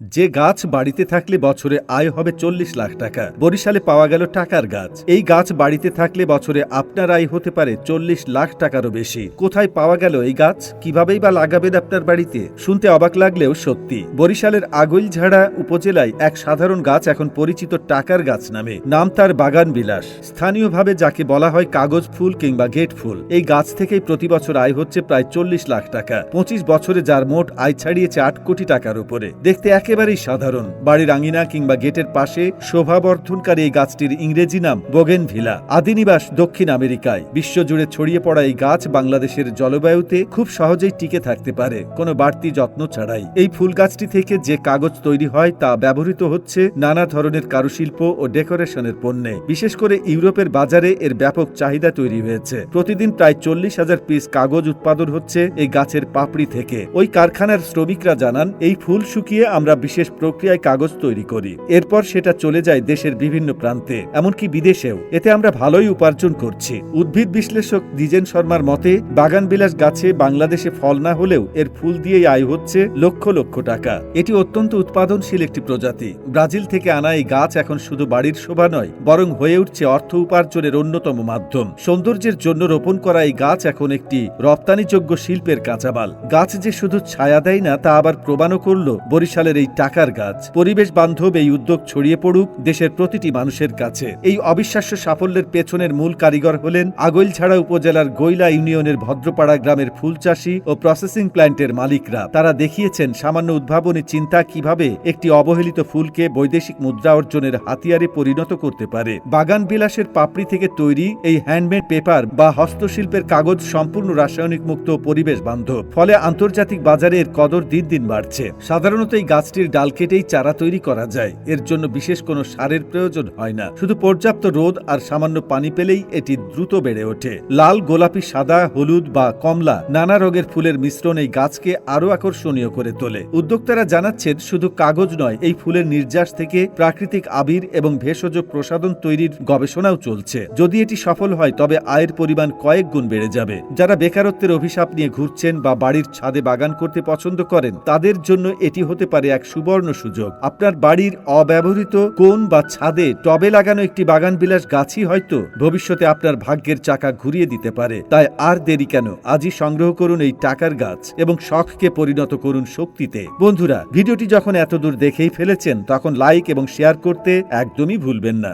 যে গাছ বাড়িতে থাকলে বছরে আয় হবে চল্লিশ লাখ টাকা। বরিশালে পাওয়া গেল টাকার গাছ। এই গাছ বাড়িতে থাকলে বছরে আপনার আয় হতে পারে চল্লিশ লাখ টাকারও বেশি। কোথায় পাওয়া গেল এই গাছ? কিভাবেই বা লাগাবেন আপনার বাড়িতে? শুনতে অবাক লাগলেও সত্যি। বরিশালের আগৈলঝাড়া উপজেলায় এক সাধারণ গাছ এখন পরিচিত টাকার গাছ নামে। নাম তার বাগান বিলাস। স্থানীয়ভাবে যাকে বলা হয় কাগজ ফুল কিংবা গেট ফুল। এই গাছ থেকেই প্রতি বছর আয় হচ্ছে প্রায় চল্লিশ লাখ টাকা। পঁচিশ বছরে যার মোট আয় ছাড়িয়েছে আট কোটি টাকার উপরে। দেখতে একেবারেই সাধারণ। বাড়ির আঙিনা কিংবা গেটের পাশে শোভাবর্ধনকারী এই গাছটির ইংরেজি নাম বোগেন ভিলা আদিনিবাস দক্ষিণ আমেরিকায়। বিশ্বজুড়ে ছড়িয়ে পড়া এই গাছ বাংলাদেশের জলবায়ুতে খুব সহজেই টিকে থাকতে পারে। কোনো বাড়তি যত্ন ছাড়াই। এই ফুল গাছটি থেকে যে কাগজ তৈরি হয় তা ব্যবহৃত হচ্ছে নানা ধরনের কারুশিল্প ও ডেকোরেশনের পণ্যে। বিশেষ করে ইউরোপের বাজারে এর ব্যাপক চাহিদা তৈরি হয়েছে। প্রতিদিন প্রায় চল্লিশ হাজার পিস কাগজ উৎপাদন হচ্ছে এই গাছের পাপড়ি থেকে। ওই কারখানার শ্রমিকরা জানান, এই ফুল শুকিয়ে আমরা বিশেষ প্রক্রিয়ায় কাগজ তৈরি করি। এরপর সেটা চলে যায় দেশের বিভিন্ন প্রান্তে, এমনকি বিদেশেও। এতে আমরা ভালোই উপার্জন করছি। উদ্ভিদ বিশ্লেষক দ্বিজেন শর্মার মতে, বাগানবিলাস গাছে বাংলাদেশে ফল না হলেও এর ফুল দিয়েই আয় হচ্ছে লক্ষ লক্ষ টাকা। এটি অত্যন্ত উৎপাদনশীল একটি প্রজাতি। ব্রাজিল থেকে আনা এই গাছ এখন শুধু বাড়ির শোভা নয়, বরং হয়ে উঠছে অর্থ উপার্জনের অন্যতম মাধ্যম। সৌন্দর্যের জন্য রোপণ করা এই গাছ এখন একটি রপ্তানিযোগ্য শিল্পের কাঁচামাল। গাছ যে শুধু ছায়া দেয় না, তা আবার প্রমাণও করল বরিশালের এই টাকার গাছ। পরিবেশ বান্ধব এই উদ্যোগ ছড়িয়ে পড়ুক দেশের প্রতিটি মানুষের কাছে। এই অবিশ্বাস্য সাফল্যের পেছনের মূল কারিগর হলেন আগৈলছাড়া উপজেলার গৈলা ইউনিয়নের ভদ্রপাড়া গ্রামের ফুল চাষী ও প্রসেসিং প্ল্যান্টের মালিকরা। তারা দেখিয়েছেন সামান্য উদ্ভাবনী চিন্তা কীভাবে একটি অবহেলিত ফুলকে বৈদেশিক মুদ্রা অর্জনের হাতিয়ারে পরিণত করতে পারে। বাগান বিলাসের পাপড়ি থেকে তৈরি এই হ্যান্ডমেড পেপার বা হস্তশিল্পের কাগজ সম্পূর্ণ রাসায়নিক মুক্ত পরিবেশ বান্ধব। ফলে আন্তর্জাতিক বাজারে এর কদর দিন দিন বাড়ছে। সাধারণত এই গাছটির ডাল কেটেই চারা তৈরি করা যায়। এর জন্য বিশেষ কোনো সারের প্রয়োজন হয় না। শুধু পর্যাপ্ত রোদ আর সামান্য পানি পেলেই এটি দ্রুত বেড়ে ওঠে। লাল, গোলাপি, সাদা, হলুদ বা কমলা নানা রঙের ফুলের মিশ্রণ এই গাছকে আরও আকর্ষণীয় করে তোলে। উদ্যোক্তারা জানাচ্ছেন, শুধু কাগজ নয়, এই ফুলের নির্যাস থেকে প্রাকৃতিক আবির এবং ভেষজ প্রসাধন তৈরির গবেষণাও চলছে। যদি এটি সফল হয়, তবে আয়ের পরিমাণ কয়েক গুণ বেড়ে যাবে। যারা বেকারত্বের অভিশাপ নিয়ে ঘুরছেন বা বাড়ির ছাদে বাগান করতে পছন্দ করেন, তাদের জন্য এটি হতে পারে এক সুবর্ণ সুযোগ। আপনার বাড়ির অব্যবহৃত কোন বা ছাদে টবে লাগানো একটি বাগান বিলাস গাছই হয়তো ভবিষ্যতে আপনার ভাগ্যের চাকা ঘুরিয়ে দিতে পারে। তাই আর দেরি কেন? আজই সংগ্রহ করুন এই টাকার গাছ এবং শখকে পরিণত করুন শক্তিতে। বন্ধুরা, ভিডিওটি যখন এতদূর দেখেই ফেলেছেন, তখন লাইক এবং শেয়ার করতে একদমই ভুলবেন না।